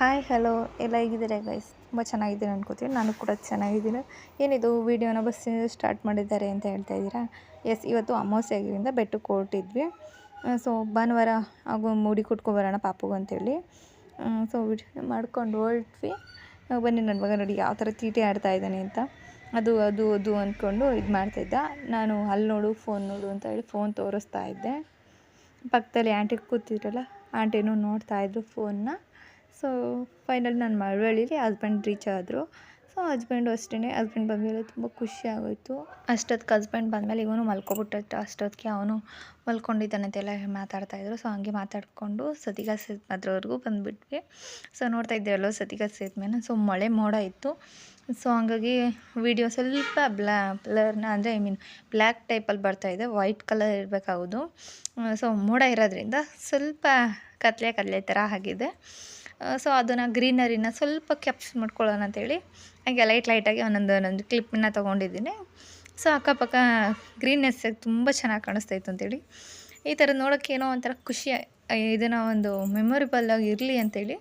Hi hello ಎಲ್ಲ ಹೇಗಿದ್ದೀರಾ guys ತುಂಬ ಚೆನ್ನಾಗಿದ್ದೀನಿ ಅನ್ಕೋತೀನಿ. ನಾನು ಕೂಡ ಚೆನ್ನಾಗಿದ್ದೀನಿ. ಏನಿದು ವೀಡಿಯೋನ ಬಸ್ಸಿಂದ ಸ್ಟಾರ್ಟ್ ಮಾಡಿದ್ದಾರೆ ಅಂತ ಹೇಳ್ತಾ ಇದ್ದೀರಾ? ಎಸ್ ಇವತ್ತು ಅಮಾವಾಸ್ಯೆ ಆಗಿದ್ದರಿಂದ ಬೆಟ್ಟಕ್ಕೆ ಹೊರಟಿದ್ವಿ ಸೊ ಭಾನುವಾರ ಹಾಗೂ ಕುಟ್ಕೊ ಬರೋಣ ಪಾಪುಗೆ ಅಂತೇಳಿ. ಸೊ ವಿಡಿಯೋ ಮಾಡ್ಕೊಂಡು ಹೊರಟ್ವಿ. ಬನ್ನಿ ನನ್ನ ಮಗ ನೋಡಿ ಯಾವ ಥರ ತೀಟೆ ಆಡ್ತಾ ಇದ್ದಾನೆ ಅಂತ. ಅದು ಅದು ಅದು ಅಂದ್ಕೊಂಡು ಇದು ಮಾಡ್ತಾಯಿದ್ದ ನಾನು ಅಲ್ಲಿ ನೋಡು ಫೋನ್ ನೋಡು ಅಂತ ಹೇಳಿ ಫೋನ್ ತೋರಿಸ್ತಾ ಇದ್ದೆ. ಪಕ್ಕದಲ್ಲಿ ಆಂಟಿ ಕೂತಿದ್ರಲ್ಲ ಆಂಟಿನೂ ನೋಡ್ತಾಯಿದ್ರು ಫೋನ್ನ ಸೊ ಫೈನಲ್ ನಾನು ಮಳವಳ್ಳಿಲಿ ಹಸ್ಬೆಂಡ್ ರೀಚ್ ಆದರು. ಸೊ ಹಸ್ಬೆಂಡು ಅಷ್ಟೇ ಹಸ್ಬೆಂಡ್ ಬಂದಮೇಲೆ ತುಂಬ ಖುಷಿ ಆಗೋಯಿತು. ಅಷ್ಟೊತ್ತಿಗೆ ಹಸ್ಬೆಂಡ್ ಬಂದಮೇಲೆ ಇವನು ಮಲ್ಕೊಬಿಟ್ಟು ಅಷ್ಟೊತ್ತಿಗೆ ಅವನು ಮಲ್ಕೊಂಡಿದ್ದಾನೆ ಅಂತೆಲ್ಲ ಮಾತಾಡ್ತಾಯಿದ್ರು ಸೊ ಹಂಗೆ ಮಾತಾಡಿಕೊಂಡು ಸತಿಗ ಅದ್ರವರೆಗೂ ಬಂದುಬಿಟ್ವಿ. ಸೊ ನೋಡ್ತಾ ಎಲ್ಲೋ ಸತಿಗ ಸೇದ್ಮೇಲೆ. ಸೊ ಮಳೆ ಮೋಡ ಇತ್ತು. ಸೊ ಹಂಗಾಗಿ ವಿಡಿಯೋ ಸ್ವಲ್ಪ ಬ್ಲಾ ಬ್ಲರ್ನ ಅಂದರೆ ಐ ಮೀನ್ ಬ್ಲ್ಯಾಕ್ ಟೈಪಲ್ಲಿ ಬರ್ತಾಯಿದೆ ವೈಟ್ ಕಲರ್ ಇರಬೇಕಾಗೋದು. ಸೊ ಮೋಡ ಇರೋದ್ರಿಂದ ಸ್ವಲ್ಪ ಕತ್ಲೆ ಕತ್ಲೆ ಥರ ಆಗಿದೆ. ಸೊ ಅದನ್ನು ಗ್ರೀನರಿನ ಸ್ವಲ್ಪ ಕ್ಯಾಪ್ಸ್ ಮಾಡ್ಕೊಳ್ಳೋಣ ಅಂತೇಳಿ. ಹಾಗೆ ಲೈಟ್ ಲೈಟಾಗಿ ಒಂದೊಂದು ಒಂದೊಂದು ಕ್ಲಿಪ್ಪನ್ನ ತೊಗೊಂಡಿದ್ದೀನಿ. ಸೊ ಅಕ್ಕಪಕ್ಕ ಗ್ರೀನ್ನೆಸ್ ತುಂಬ ಚೆನ್ನಾಗಿ ಕಾಣಿಸ್ತಾ ಇತ್ತು ಅಂತೇಳಿ. ಈ ಥರ ನೋಡೋಕ್ಕೆ ಏನೋ ಒಂಥರ ಖುಷಿ ಇದನ್ನು ಒಂದು ಮೆಮೊರಿಬಲ್ ಆಗಿ ಇರಲಿ ಅಂತೇಳಿ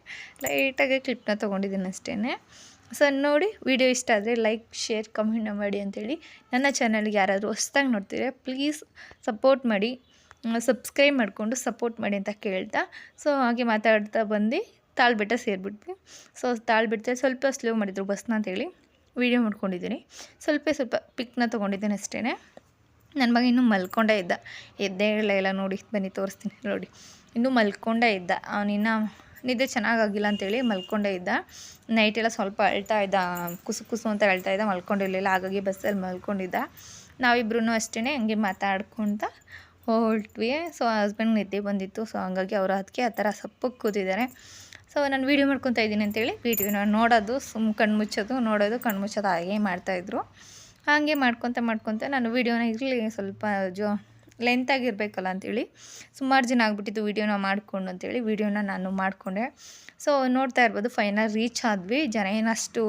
ಲೈಟಾಗಿ ಕ್ಲಿಪ್ನ ತೊಗೊಂಡಿದ್ದೀನಿ ಅಷ್ಟೇ ಸೊ ನೋಡಿ, ವಿಡಿಯೋ ಇಷ್ಟ ಆದರೆ ಲೈಕ್, ಶೇರ್, ಕಮೆಂಟ್ ಮಾಡಿ ಅಂತೇಳಿ. ನನ್ನ ಚಾನಲ್ಗೆ ಯಾರಾದರೂ ಹೊಸ್ದಾಗಿ ನೋಡ್ತೀರಾ ಪ್ಲೀಸ್ ಸಪೋರ್ಟ್ ಮಾಡಿ. ಸಬ್ಸ್ಕ್ರೈಬ್ ಮಾಡಿಕೊಂಡು ಸಪೋರ್ಟ್ ಮಾಡಿ ಅಂತ ಕೇಳ್ತಾ. ಸೊ ಹಾಗೆ ಮಾತಾಡ್ತಾ ಬಂದು ತಾಳ್ಬೆಟ್ಟ ಸೇರಿಬಿಟ್ವಿ. ಸೊ ತಾಳ್ಬೆಟ್ಟ ಸ್ವಲ್ಪ ಸ್ಲೋ ಮಾಡಿದರು ಬಸ್ನ ಅಂತೇಳಿ. ವೀಡಿಯೋ ಮಾಡ್ಕೊಂಡಿದ್ದೀನಿ. ಸ್ವಲ್ಪ ಸ್ವಲ್ಪ ಪಿಕ್ನ ತೊಗೊಂಡಿದ್ದೀನಿ ಅಷ್ಟೇ ನನ್ನ ಮಗ ಇನ್ನೂ ಮಲ್ಕೊಂಡೇ ಇದ್ದ. ಎದ್ದೇ ಇಲ್ಲ ನೋಡಿ, ಬನ್ನಿ ತೋರಿಸ್ತೀನಿ ನೋಡಿ. ಇನ್ನೂ ಮಲ್ಕೊಂಡೇ ಇದ್ದ. ಅವನಿನ್ನ ನಿದ್ದೆ ಚೆನ್ನಾಗಾಗಿಲ್ಲ ಅಂತೇಳಿ ಮಲ್ಕೊಂಡೇ ಇದ್ದ. ನೈಟ್ ಎಲ್ಲ ಸ್ವಲ್ಪ ಅಳ್ತಾ ಇದ್ದ. ಕುಸು ಕುಸು ಅಂತ ಅಳ್ತಾ ಇದ್ದ. ಮಲ್ಕೊಂಡಿರಲಿಲ್ಲ. ಹಾಗಾಗಿ ಬಸ್ಸಲ್ಲಿ ಮಲ್ಕೊಂಡಿದ್ದ. ನಾವಿಬ್ರು ಅಷ್ಟೇ ಹಂಗೆ ಮಾತಾಡ್ಕೊತ ಹೊರಟ್ವಿ. ಸೊ ಹಸ್ಬೆಂಡ್ ನಿದ್ದೆ ಬಂದಿತ್ತು. ಸೊ ಹಂಗಾಗಿ ಅವರು ಅದಕ್ಕೆ ಆ ಥರ ಸಪ್ಪಕ್ಕೆ ಕೂತಿದ್ದಾರೆ. ಸೊ ನಾನು ವೀಡಿಯೋ ಮಾಡ್ಕೊತಾ ಇದ್ದೀನಿ ಅಂತೇಳಿ ವೀಡಿಯೋನ ನೋಡೋದು, ಸುಮ್ ಕಣ್ಣು ಮುಚ್ಚೋದು, ನೋಡೋದು, ಕಣ್ಣು ಮುಚ್ಚೋದು ಹಾಗೆ ಮಾಡ್ತಾಯಿದ್ರು ಹಾಗೆ ಮಾಡ್ಕೊತ ಮಾಡ್ಕೊತ ನಾನು ವೀಡಿಯೋನ ಇರಲಿ ಸ್ವಲ್ಪ ಜೋ ಲೆಂತಾಗಿರಬೇಕಲ್ಲ ಅಂತೇಳಿ, ಸುಮಾರು ಜನ ಆಗಿಬಿಟ್ಟಿದ್ದು ವೀಡಿಯೋನ ಮಾಡಿಕೊಂಡು ಅಂತೇಳಿ ವೀಡಿಯೋನ ನಾನು ಮಾಡಿಕೊಂಡೆ. ಸೊ ನೋಡ್ತಾ ಇರ್ಬೋದು ಫೈನಲ್ ರೀಚ್ ಆದ್ವಿ. ಜನ ಏನಷ್ಟು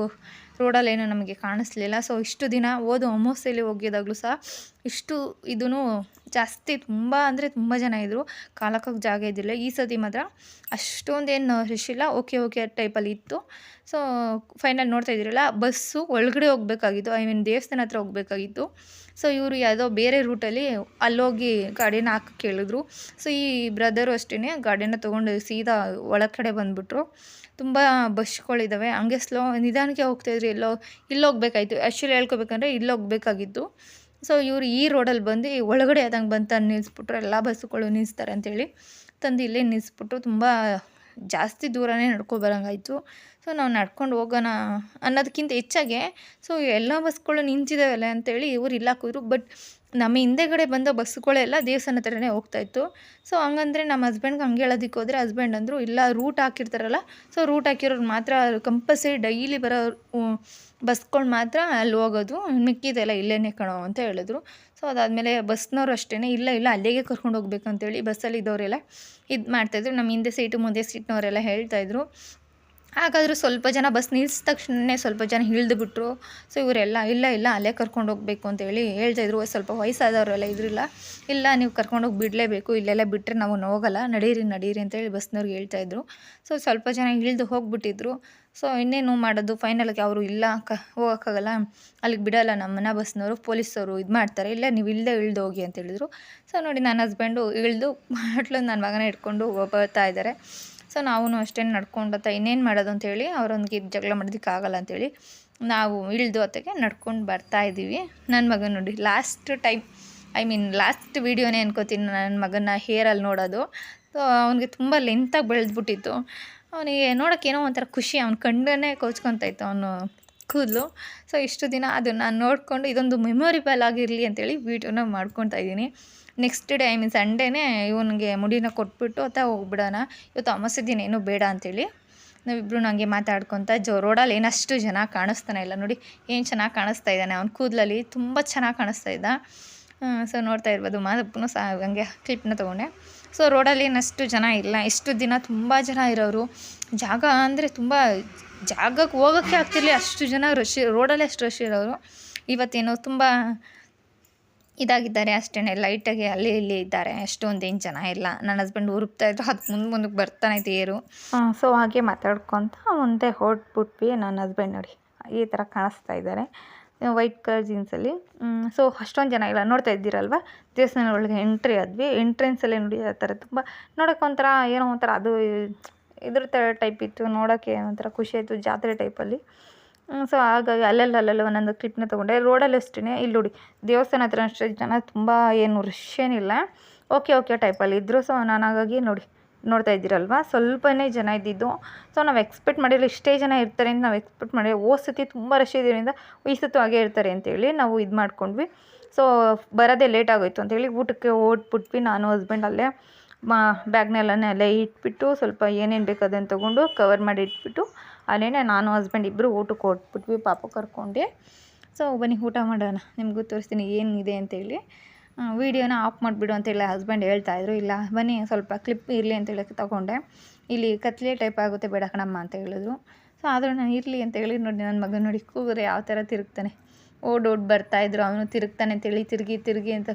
ರೋಡಲ್ಲೇನು ನಮಗೆ ಕಾಣಿಸ್ಲಿಲ್ಲ. ಸೊ ಇಷ್ಟು ದಿನ ಓದು ಅಮಾವಾಸ್ಯೆಯಲ್ಲಿ ಹೋಗಿದಾಗಲೂ ಸಹ ಇಷ್ಟು ಇದೂ ಜಾಸ್ತಿ ತುಂಬ ಅಂದರೆ ತುಂಬ ಜನ ಇದ್ದರು ಕಾಲಕ್ಕೆ ಜಾಗ ಇದ್ದಿಲ್ಲ ಈ ಸತಿ ಮಾತ್ರ ಅಷ್ಟೊಂದೇನು ರಶ್ ಇಲ್ಲ. ಓಕೆ ಓಕೆ ಟೈಪಲ್ಲಿ ಇತ್ತು. ಸೊ ಫೈನಲ್ ನೋಡ್ತಾ ಇದ್ದಿರಲ್ಲ ಬಸ್ಸು ಒಳಗಡೆ ಹೋಗ್ಬೇಕಾಗಿತ್ತು. ಐ ಮೀನ್ ದೇವಸ್ಥಾನ ಹತ್ರ ಹೋಗ್ಬೇಕಾಗಿತ್ತು. ಸೊ ಇವರು ಯಾವುದೋ ಬೇರೆ ರೂಟಲ್ಲಿ ಅಲ್ಲೋಗಿ ಗಾಡಿನ ಹಾಕಿ ಕೇಳಿದ್ರು. ಸೊ ಈ ಬ್ರದರು ಅಷ್ಟೇ ಗಾಡಿನ ತೊಗೊಂಡು ಸೀದಾ ಒಳಗಡೆ ಬಂದುಬಿಟ್ರು. ತುಂಬ ಬಸ್ಗಳಿದ್ದಾವೆ ಹಂಗೆ ಸ್ಲೋ ನಿಧಾನಕ್ಕೆ ಹೋಗ್ತಾಯಿದ್ರು ಎಲ್ಲೋ, ಇಲ್ಲಿ ಹೋಗ್ಬೇಕಾಯ್ತು. ಆ್ಯಕ್ಚುಲಿ ಹೇಳ್ಕೊಬೇಕಂದ್ರೆ ಇಲ್ಲಿ ಹೋಗ್ಬೇಕಾಗಿತ್ತು. ಸೊ ಇವರು ಈ ರೋಡಲ್ಲಿ ಬಂದು ಒಳಗಡೆ ಆದಂಗೆ ಬಂತ ನಿಲ್ಲಿಸ್ಬಿಟ್ರು ಎಲ್ಲ ಬಸ್ಸುಗಳು ನಿಲ್ಲಿಸ್ತಾರೆ ಅಂತೇಳಿ ತಂದು ಇಲ್ಲೇ ನಿಲ್ಲಿಸ್ಬಿಟ್ಟು ತುಂಬ ಜಾಸ್ತಿ ದೂರನೇ ನಡ್ಕೊಂಡು ಬರೋಂಗಾಯ್ತು. ಸೊ ನಾವು ನಡ್ಕೊಂಡು ಹೋಗೋಣ ಅನ್ನೋದಕ್ಕಿಂತ ಹೆಚ್ಚಾಗೆ, ಸೊ ಎಲ್ಲ ಬಸ್ಗಳು ನಿಂತಿದ್ದಾವಲ್ಲ ಅಂತೇಳಿ ಇವ್ರು ಇಲ್ಲ ಕೂದ್ರು. ಬಟ್ ನಮ್ಮ ಹಿಂದೆಗಡೆ ಬಂದ ಬಸ್ಗಳೆಲ್ಲ ದೇವಸ್ಥಾನ ಹತ್ರನೇ ಹೋಗ್ತಾಯಿತ್ತು ಸೊ ಹಂಗಂದ್ರೆ ನಮ್ಮ ಹಸ್ಬೆಂಡ್ಗೆ ಹಂಗೆ ಹೇಳೋದಕ್ಕೆ ಹೋದರೆ ಹಸ್ಬೆಂಡ್ ಅಂದರು, ಇಲ್ಲ ರೂಟ್ ಹಾಕಿರ್ತಾರಲ್ಲ ಸೊ ರೂಟ್ ಹಾಕಿರೋರು ಮಾತ್ರ ಕಂಪಲ್ಸರಿ ಡೈಲಿ ಬರೋ ಬಸ್ಗಳು ಮಾತ್ರ ಅಲ್ಲಿ ಹೋಗೋದು, ಮಿಕ್ಕಿದೆಲ್ಲ ಇಲ್ಲೇ ಕಣೋ ಅಂತ ಹೇಳಿದ್ರು. ಸೊ ಅದಾದಮೇಲೆ ಬಸ್ನವ್ರು ಅಷ್ಟೇ ಇಲ್ಲ ಇಲ್ಲ, ಅಲ್ಲಿಗೆ ಕರ್ಕೊಂಡು ಹೋಗ್ಬೇಕಂತೇಳಿ ಬಸ್ಸಲ್ಲಿ ಇದ್ದವರೆಲ್ಲ ಇದು ಮಾಡ್ತಾಯಿದ್ರು ನಮ್ಮ ಹಿಂದೆ ಸೀಟು ಮುಂದೆ ಸೀಟ್ನವರೆಲ್ಲ ಹೇಳ್ತಾಯಿದ್ರು ಹಾಗಾದರೂ ಸ್ವಲ್ಪ ಜನ ಬಸ್ ನಿಲ್ಸಿದ ತಕ್ಷಣವೇ ಸ್ವಲ್ಪ ಜನ ಇಳ್ದು ಬಿಟ್ಟರು ಸೊ ಇವರೆಲ್ಲ, ಇಲ್ಲ ಇಲ್ಲ, ಅಲ್ಲೇ ಕರ್ಕೊಂಡು ಹೋಗಬೇಕು ಅಂತೇಳಿ ಹೇಳ್ತಾಯಿದ್ರು ಸ್ವಲ್ಪ ವಯಸ್ಸಾದವರೆಲ್ಲ ಇದ್ರಿಲ್ಲ. ಇಲ್ಲ, ನೀವು ಕರ್ಕೊಂಡೋಗಿ ಬಿಡಲೇಬೇಕು. ಇಲ್ಲೆಲ್ಲ ಬಿಟ್ಟರೆ ನಾವು ಹೋಗಲ್ಲ. ನಡೀರಿ ನಡೀರಿ ಅಂತೇಳಿ ಬಸ್ನವ್ರಿಗೆ ಹೇಳ್ತಾಯಿದ್ರು ಸೊ ಸ್ವಲ್ಪ ಜನ ಇಳಿದು ಹೋಗ್ಬಿಟ್ಟಿದ್ರು. ಸೊ ಇನ್ನೇನು ಮಾಡೋದು? ಫೈನಲ್ಗೆ ಅವರು, ಇಲ್ಲ ಕ ಹೋಗೋಕ್ಕಾಗಲ್ಲ. ಅಲ್ಲಿಗೆ ಬಿಡೋಲ್ಲ ನಮ್ಮನ್ನ ಬಸ್ನವರು ಪೊಲೀಸವರು ಇದು ಮಾಡ್ತಾರೆ. ಇಲ್ಲ, ನೀವು ಇಲ್ಲದೆ ಇಳ್ದು ಹೋಗಿ ಅಂತ ಹೇಳಿದ್ರು. ಸೊ ನೋಡಿ ನನ್ನ ಹಸ್ಬೆಂಡು ಇಳಿದು ಮಾಡ್ಲು ನನ್ನ ಮಗನ ಇಟ್ಕೊಂಡು ಬರ್ತಾ ಇದ್ದಾರೆ. ಸೊ ನಾವು ಅಷ್ಟೇ ನಡ್ಕೊಂಡು ಅಥವಾ ಇನ್ನೇನು ಮಾಡೋದು ಅಂತೇಳಿ ಅವ್ರೊಂದಿಗೆ ಜಗಳ ಮಾಡೋದಕ್ಕಾಗಲ್ಲ ಅಂತೇಳಿ ನಾವು ಇಳಿದು ಹೊತ್ತಿಗೆ ನಡ್ಕೊಂಡು ಬರ್ತಾ ಇದ್ದೀವಿ. ನನ್ನ ಮಗ ನೋಡಿ last time I mean last ವೀಡಿಯೋನೇ ಅನ್ಕೋತೀನಿ ನನ್ನ ಮಗನ ಹೇರಲ್ಲಿ ನೋಡೋದು. ಸೊ ಅವನಿಗೆ ತುಂಬ ಲೆಂತಾಗಿ ಬೆಳೆದ್ಬಿಟ್ಟಿತ್ತು. ಅವನಿಗೆ ನೋಡೋಕ್ಕೇನೋ ಒಂಥರ ಖುಷಿ, ಅವ್ನ ಕಣ್ಣನ್ನೇ ಕೋಚ್ಕೊತಾಯಿತ್ತು ಅವನು ಕೂದಲು. ಸೊ ಇಷ್ಟು ದಿನ ಅದನ್ನು ನಾನು ನೋಡಿಕೊಂಡು ಇದೊಂದು ಮೆಮೊರಿಬಲ್ ಆಗಿರಲಿ ಅಂತೇಳಿ ವೀಡಿಯೋನ ಮಾಡ್ಕೊತಾ ಇದ್ದೀನಿ. ನೆಕ್ಸ್ಟ್ ಡೇ ಐ ಮೀನ್ ಸಂಡೇನೇ ಇವನಿಗೆ ಮುಡಿನ ಕೊಟ್ಬಿಟ್ಟು ಅಥವಾ ಹೋಗ್ಬಿಡೋಣ. ಇವತ್ತು ಅಮಾಸ್ಯ ದಿನ ಏನೂ ಬೇಡ ಅಂತೇಳಿ ನಾವಿಬ್ಬರು ನನಗೆ ಮಾತಾಡ್ಕೊತ ಜೋ, ರೋಡಲ್ಲಿ ಏನಷ್ಟು ಜನ ಕಾಣಿಸ್ತಾನೆ ಇಲ್ಲ ನೋಡಿ. ಏನು ಚೆನ್ನಾಗಿ ಕಾಣಿಸ್ತಾ ಇದ್ದಾನೆ? ಅವ್ನ ಕೂದಲಲ್ಲಿ ತುಂಬ ಚೆನ್ನಾಗಿ ಕಾಣಿಸ್ತಾ ಇದ್ದ. ಸೊ ನೋಡ್ತಾ ಇರ್ಬೋದು. ಮಾದಪ್ಪನು ಸಹ ಹಂಗೆ ಕ್ಲಿಪ್ನ ತೊಗೊಂಡೆ. ಸೊ ರೋಡಲ್ಲಿ ಏನಷ್ಟು ಜನ ಇಲ್ಲ. ಇಷ್ಟು ದಿನ ತುಂಬ ಜನ ಇರೋರು. ಜಾಗ ಅಂದರೆ ತುಂಬ ಜಾಗಕ್ಕೆ ಹೋಗೋಕ್ಕೆ ಆಗ್ತಿರಲಿ ಅಷ್ಟು ಜನ ರಶ್, ರೋಡಲ್ಲೇ ಅಷ್ಟು ರಶ್ ಇರೋರು. ಇವತ್ತೇನೋ ತುಂಬ ಇದಾಗಿದ್ದಾರೆ ಅಷ್ಟೇ ಲೈಟಾಗಿ ಅಲ್ಲಿ ಇಲ್ಲಿ ಇದ್ದಾರೆ. ಅಷ್ಟೊಂದು ಏನು ಜನ ಇಲ್ಲ. ನನ್ನ ಹಸ್ಬೆಂಡ್ ಉರುಪ್ತಾ ಇದ್ರು. ಅದು ಮುಂದೆ ಮುಂದಕ್ಕೆ ಬರ್ತಾನೆ ತೇರು ಸೊ ಹಾಗೆ ಮಾತಾಡ್ಕೊತ ಮುಂದೆ ಹೊರಟ್ಬಿಟ್ವಿ ನನ್ನ ಹಸ್ಬೆಂಡ್ ನೋಡಿ. ಈ ಥರ ಕಾಣಿಸ್ತಾ ಇದ್ದಾರೆ. ವೈಟ್ ಕಲರ್ ಜೀನ್ಸಲ್ಲಿ ಸೊ ಅಷ್ಟೊಂದು ಜನ ಇಲ್ಲ. ನೋಡ್ತಾ ಇದ್ದೀರಲ್ವ? ದೇವಸ್ಥಾನ ಒಳಗೆ ಎಂಟ್ರಿ ಆದ್ವಿ. ಎಂಟ್ರೆನ್ಸಲ್ಲೇ ನೋಡಿ ಆ ಥರ ತುಂಬ ನೋಡೋಕೆ ಒಂಥರ ಏನೋ ಒಂಥರ ಅದು ಇದ್ರ ಥರ ಟೈಪ್ ಇತ್ತು ನೋಡೋಕ್ಕೆ ಒಂಥರ ಖುಷಿ ಆಯಿತು, ಜಾತ್ರೆ ಟೈಪಲ್ಲಿ ಸೊ ಹಾಗಾಗಿ ಅಲ್ಲೆಲ್ಲ ಅಲ್ಲೆಲ್ಲ ಒಂದೊಂದು ಕ್ಲಿಪ್ನ ತೊಗೊಂಡೆ. ರೋಡಲ್ಲಿ ಅಷ್ಟೇ ಇಲ್ಲಿ ನೋಡಿ, ದೇವಸ್ಥಾನ ಹತ್ರ ಅಷ್ಟೇ ಜನ ತುಂಬ ಏನು ರಶ್ ಏನಿಲ್ಲ. ಓಕೆ ಓಕೆ ಟೈಪಲ್ಲಿ ಇದ್ದರು ಸೊ ನಾನು ಹಾಗಾಗಿ ನೋಡಿ, ನೋಡ್ತಾ ಇದ್ದೀರಲ್ವ? ಸ್ವಲ್ಪನೇ ಜನ ಇದ್ದಿದ್ದು. ಸೊ ನಾವು ಎಕ್ಸ್ಪೆಕ್ಟ್ ಮಾಡಿರಲಿ ಇಷ್ಟೇ ಜನ ಇರ್ತಾರೆ ಅಂತ ನಾವು ಎಕ್ಸ್ಪೆಕ್ಟ್ ಮಾಡಿ ಓ ಸತಿ ತುಂಬ ರಶ್ ಇದ್ದಿದ್ದರಿಂದ ಈ ಸತು ಹಾಗೆ ಇರ್ತಾರೆ ಅಂತೇಳಿ ನಾವು ಇದು ಮಾಡ್ಕೊಂಡ್ವಿ. ಸೊ ಬರೋದೇ ಲೇಟ್ ಆಗೋಯ್ತು ಅಂತೇಳಿ ಊಟಕ್ಕೆ ಓಟ್ಬಿಟ್ವಿ ನಾನು ಹಸ್ಬೆಂಡ್ ಅಲ್ಲೇ. ಬ್ಯಾಗ್ನೆಲ್ಲನೇ ಅಲ್ಲೇ ಇಟ್ಬಿಟ್ಟು ಸ್ವಲ್ಪ ಏನೇನು ಬೇಕು ಅದನ್ನು ತೊಗೊಂಡು ಕವರ್ ಮಾಡಿ ಇಟ್ಬಿಟ್ಟು ಅಲ್ಲೇ ನಾನು ಹಸ್ಬೆಂಡ್ ಇಬ್ಬರು ಊಟಕ್ಕೆ ಹೊಟ್ಬಿಟ್ವಿ ಪಾಪ ಕರ್ಕೊಂಡೆ. ಸೊ ಬನ್ನಿ, ಊಟ ಮಾಡೋಣ. ನಿಮಗೂ ತೋರಿಸ್ತೀನಿ ಏನಿದೆ ಅಂತೇಳಿ ವೀಡಿಯೋನ ಆಫ್ ಮಾಡಿಬಿಡು ಅಂತೇಳಿ ಹಸ್ಬೆಂಡ್ ಹೇಳ್ತಾಯಿದ್ರು ಇಲ್ಲ, ಬನ್ನಿ, ಸ್ವಲ್ಪ ಕ್ಲಿಪ್ ಇರಲಿ ಅಂತೇಳಿ ತೊಗೊಂಡೆ. ಇಲ್ಲಿ ಕತ್ಲೆ ಟೈಪ್ ಆಗುತ್ತೆ, ಬೇಡ ಕಣಮ್ಮ ಅಂತ ಹೇಳಿದ್ರು. ಸೊ ಆದರೂ ನಾನು ಇರಲಿ ಅಂತ ಹೇಳಿ ನೋಡಿ ನನ್ನ ಮಗ ನೋಡಿ ಕೂಗಿದ್ರೆ ಯಾವ ಥರ ತಿರುಗ್ತಾನೆ. ಓಡ್ ಓಡ್ ಬರ್ತಾಯಿದ್ರು ಅವನು ತಿರುಗ್ತಾನೆ ಅಂತೇಳಿ ತಿರುಗಿ ತಿರುಗಿ ಅಂತ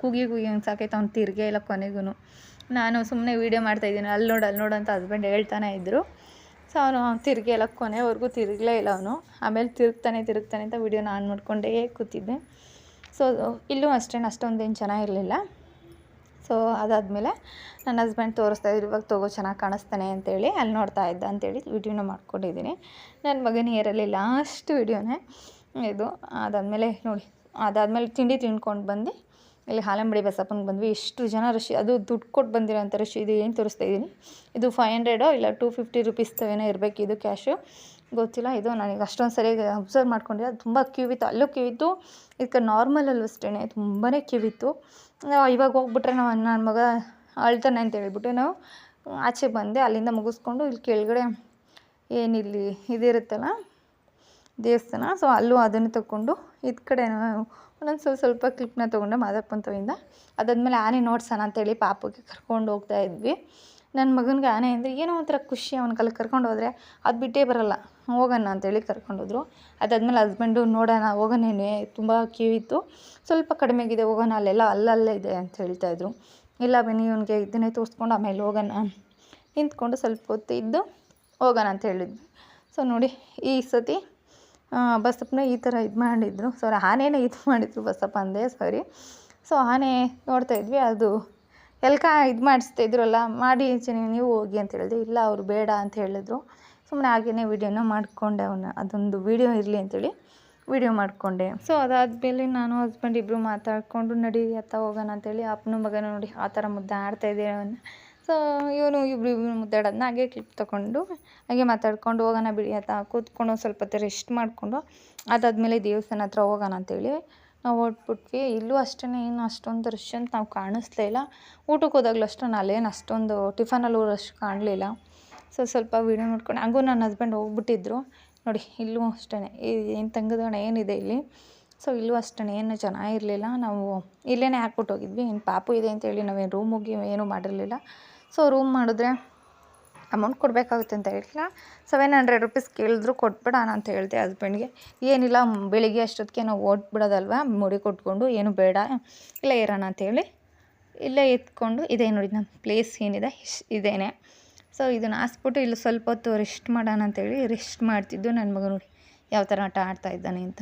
ಕೂಗಿ ಕೂಗಿ ಹಂಗೆ ಸಾಕೈತೆ, ಅವ್ನು ತಿರುಗೇ ಇಲ್ಲ ಕೊನೆಗೂ ನಾನು ಸುಮ್ಮನೆ ವೀಡಿಯೋ ಮಾಡ್ತಾಯಿದ್ದೀನಿ ಅಲ್ಲಿ ನೋಡು ಅಲ್ಲಿ ನೋಡು ಅಂತ ಹಸ್ಬೆಂಡ್ ಹೇಳ್ತಾನೆ ಇದ್ದರು ಸೊ ಅವನು ತಿರುಗಿ ಎಲ್ಲ ಕೊನೆವರೆಗೂ ತಿರುಗಲೇ ಇಲ್ಲ ಅವನು. ಆಮೇಲೆ ತಿರುಗ್ತಾನೆ ತಿರುಗ್ತಾನೆ ಅಂತ ವೀಡಿಯೋನ ಆನ್ ಮಾಡಿಕೊಂಡೇ ಕೂತಿದ್ದೆ. ಸೊ ಇಲ್ಲೂ ಅಷ್ಟೇ, ಅಷ್ಟೊಂದೇನು ಚೆನ್ನಾಗಿರಲಿಲ್ಲ. ಸೊ ಅದಾದಮೇಲೆ ನನ್ನ ಹಸ್ಬೆಂಡ್ ತೋರಿಸ್ತಾ ಇದ್ರು, ಇವಾಗ ತಗೋ, ಚೆನ್ನಾಗಿ ಕಾಣಿಸ್ತಾನೆ ಅಂತೇಳಿ. ಅಲ್ಲಿ ನೋಡ್ತಾ ಇದ್ದ ಅಂತೇಳಿ ವೀಡಿಯೋನ ಮಾಡ್ಕೊಂಡಿದ್ದೀನಿ. ನನ್ನ ಮಗನ ಇಯರಲ್ಲಿ ಲಾಸ್ಟ್ ವೀಡಿಯೋನೇ ಇದು. ಅದಾದಮೇಲೆ ನೋಡಿ, ಅದಾದಮೇಲೆ ತಿಂಡಿ ತಿನ್ಕೊಂಡು ಬಂದು. ಇಲ್ಲಿ ಹಾಲಂಬಡಿ ಬಸಪ್ಪನಿಗೆ ಬಂದ್ವಿ. ಎಷ್ಟು ಜನ ರಶ್ ಅದು ದುಡ್ಡು ಕೊಟ್ಟು ಬಂದಿರೋ ಅಂಥ ರಶ್ ಇದು ಏನು ತೋರಿಸ್ತಾ ಇದ್ದೀನಿ ಇದು ಫೈವ್ ಹಂಡ್ರೆಡೋ ಇಲ್ಲ ಟೂ ಫಿಫ್ಟಿ ರುಪೀಸ್ ಏನೋ ಇರಬೇಕು ಇದು ಕ್ಯಾಶು ಗೊತ್ತಿಲ್ಲ, ಇದು ನನಗೆ ಅಷ್ಟೊಂದು ಸರಿಯಾಗಿ ಅಬ್ಸರ್ವ್ ಅದು ತುಂಬ ಕ್ಯೂ ಇತ್ತು. ಅಲ್ಲೂ ಕ್ಯೂ ಇತ್ತು. ಇದಕ್ಕೆ ನಾರ್ಮಲಲ್ಲೂ ಅಷ್ಟೇ ತುಂಬಾ ಇತ್ತು. ಇವಾಗ ಹೋಗ್ಬಿಟ್ರೆ ನಾವು ನನ್ನ ಮಗ ಅಳ್ತಾನೆ ಅಂತ ಹೇಳಿಬಿಟ್ಟು ನಾವು ಆಚೆ ಬಂದೆ. ಅಲ್ಲಿಂದ ಮುಗಿಸ್ಕೊಂಡು ಇಲ್ಲಿ ಕೆಳಗಡೆ ಏನಿಲ್ಲಿ ಇದಿರುತ್ತಲ್ಲ ದೇವಸ್ಥಾನ. ಸೊ ಅಲ್ಲೂ ಅದನ್ನು ತಗೊಂಡು ಇದು ಕಡೆ ಒಂದೊಂದು ಸ್ವಲ್ಪ ಸ್ವಲ್ಪ ಕ್ಲಿಪ್ನ ತೊಗೊಂಡೆ ಮಾದಪ್ಪಂತವಿಂದ ಅದಾದಮೇಲೆ ಆನೆ ನೋಡ್ಸೋಣ ಅಂತೇಳಿ ಪಾಪಕ್ಕೆ ಕರ್ಕೊಂಡು ಹೋಗ್ತಾ ಇದ್ವಿ. ನನ್ನ ಮಗನಿಗೆ ಆನೆ ಅಂದರೆ ಏನೋ ಒಂಥರ ಖುಷಿ, ಅವನ ಕಲ್ಲಿ ಕರ್ಕೊಂಡು ಹೋದರೆ ಅದು ಬಿಟ್ಟೇ ಬರೋಲ್ಲ. ಹೋಗೋಣ ಅಂತೇಳಿ ಕರ್ಕೊಂಡೋದ್ರು ಅದಾದಮೇಲೆ ಹಸ್ಬೆಂಡು ನೋಡೋಣ, ಹೋಗೋಣೇನೆ. ತುಂಬ ಕ್ಯೂ ಇತ್ತು. ಸ್ವಲ್ಪ ಕಡಿಮೆಗಿದೆ, ಹೋಗೋಣ, ಅಲ್ಲೆಲ್ಲ ಅಲ್ಲಲ್ಲೇ ಇದೆ ಅಂತ ಹೇಳ್ತಾಯಿದ್ರು ಇಲ್ಲ ಬನ್ನಿ, ಇವನಿಗೆ ಇದನ್ನೇ ತೋರಿಸ್ಕೊಂಡು ಆಮೇಲೆ ಹೋಗೋಣ ನಿಂತ್ಕೊಂಡು ಸ್ವಲ್ಪ ಹೊತ್ತು ಇದ್ದು ಹೋಗೋಣ ಅಂತ ಹೇಳಿದ್ವಿ. ಸೊ ನೋಡಿ ಈ ಸತಿ ಬಸಪ್ಪನ ಈ ಥರ ಇದು ಮಾಡಿದ್ರು. ಸಾರಿ ಆನೆನೇ ಇದು ಮಾಡಿದ್ರು ಬಸಪ್ಪ ಅಂದೆ ಸಾರಿ ಸೊ ಆನೆ ನೋಡ್ತಾ ಇದ್ವಿ, ಅದು ಎಲ್ಕ ಇದು ಮಾಡಿಸ್ತಾ ಇದ್ರಲ್ಲ, ಮಾಡಿ ನೀವು ಹೋಗಿ ಅಂತ ಹೇಳಿದೆ. ಇಲ್ಲ, ಅವರು ಬೇಡ ಅಂತ ಹೇಳಿದ್ರು. ಸುಮ್ಮನೆ ಹಾಗೇ ವೀಡಿಯೋನ ಮಾಡಿಕೊಂಡೆ ಅವನ್ನ ಅದೊಂದು ವೀಡಿಯೋ ಇರಲಿ ಅಂತೇಳಿ ವೀಡಿಯೋ ಮಾಡಿಕೊಂಡೆ. ಸೊ ಅದಾದಮೇಲೆ ನಾನು ಹಸ್ಬೆಂಡ್ ಇಬ್ಬರು ಮಾತಾಡಿಕೊಂಡು ನಡಿ ಅತ್ತ ಹೋಗೋಣ ಅಂತೇಳಿ, ಅಪ್ಪನ ಮಗನ ನೋಡಿ ಆ ಥರ ಮುದ್ದೆ ಆಡ್ತಾ ಇದ್ದೆ ಅವನ್ನ ಸೊ ಇವನು ಇಬ್ಬರು ಇಬ್ಬರು ಮುದ್ದಾಡೋದನ್ನ ಹಾಗೆ ಕ್ಲಿಪ್ ತೊಗೊಂಡು ಹಾಗೆ ಮಾತಾಡ್ಕೊಂಡು, ಹೋಗೋಣ ಬಿಡಿ ಆತ ಕೂತ್ಕೊಂಡು ಸ್ವಲ್ಪ ಹೊತ್ತು ರೆಸ್ಟ್ ಮಾಡಿಕೊಂಡು ಅದಾದಮೇಲೆ ದೇವಸ್ಥಾನ ಹತ್ರ ಹೋಗೋಣ ಅಂತೇಳಿ ನಾವು ಹೊರಟ್ಬಿಟ್ವಿ. ಇಲ್ಲೂ ಅಷ್ಟೇ ಏನು ಅಷ್ಟೊಂದು ರಶ್ ಅಂತ ನಾವು ಕಾಣಿಸ್ಲೇ ಇಲ್ಲ. ಊಟಕ್ಕೆ ಹೋದಾಗಲೂ ಅಷ್ಟೇ ಅಲ್ಲೇನು ಅಷ್ಟೊಂದು ಟಿಫನಲ್ಲೂ ರಶ್ ಕಾಣಲಿಲ್ಲ ಸೊ ಸ್ವಲ್ಪ ವೀಡಿಯೋ ನೋಡ್ಕೊಂಡು, ಹಂಗೂ ನನ್ನ ಹಸ್ಬೆಂಡ್ ಹೋಗ್ಬಿಟ್ಟಿದ್ರು. ನೋಡಿ, ಇಲ್ಲೂ ಅಷ್ಟೇ ಏನು ತಂಗದಣ ಏನಿದೆ ಇಲ್ಲಿ? ಸೊ ಇಲ್ಲೂ ಅಷ್ಟೇ ಏನು ಚೆನ್ನಾಗಿರಲಿಲ್ಲ ನಾವು ಇಲ್ಲೇ ಹಾಕ್ಬಿಟ್ಟು ಹೋಗಿದ್ವಿ. ಏನು ಪಾಪು ಇದೆ ಅಂತೇಳಿ ನಾವೇನು ರೂಮ್ ಹೋಗಿ ಏನೂ ಮಾಡಿರಲಿಲ್ಲ. ಸೊ ರೂಮ್ ಮಾಡಿದ್ರೆ ಅಮೌಂಟ್ ಕೊಡಬೇಕಾಗುತ್ತೆ ಅಂತ ಹೇಳಿಲ್ಲ ಸೆವೆನ್ ಹಂಡ್ರೆಡ್ ರುಪೀಸ್ ಕೇಳಿದ್ರು ಕೊಟ್ಬಿಡೋಣ ಅಂತ ಹೇಳಿದೆ ಹಸ್ಬೆಂಡ್ಗೆ ಏನಿಲ್ಲ, ಬೆಳಿಗ್ಗೆ ಅಷ್ಟೊತ್ತಿಗೆ ನಾವು ಓಟ್ಬಿಡೋದಲ್ವ? ಮುಡಿ ಕೊಟ್ಕೊಂಡು, ಏನು ಬೇಡ. ಇಲ್ಲೇ ಇರೋಣ ಅಂತೇಳಿ ಇಲ್ಲೇ ಎತ್ಕೊಂಡು, ಇದೆ ನೋಡಿ ನಮ್ಮ ಪ್ಲೇಸ್ ಏನಿದೆ ಇದೇನೆ. ಸೊ ಇದನ್ನು ಹಾಸ್ಬಿಟ್ಟು ಇಲ್ಲಿ ಸ್ವಲ್ಪ ಹೊತ್ತು ರೆಸ್ಟ್ ಮಾಡೋಣ ಅಂತೇಳಿ ರೆಸ್ಟ್ ಮಾಡ್ತಿದ್ದು ನನ್ನ ಮಗ ನೋಡಿ. ಯಾವ ಥರ ಆಟ ಆಡ್ತಾ ಇದ್ದಾನೆ ಅಂತ.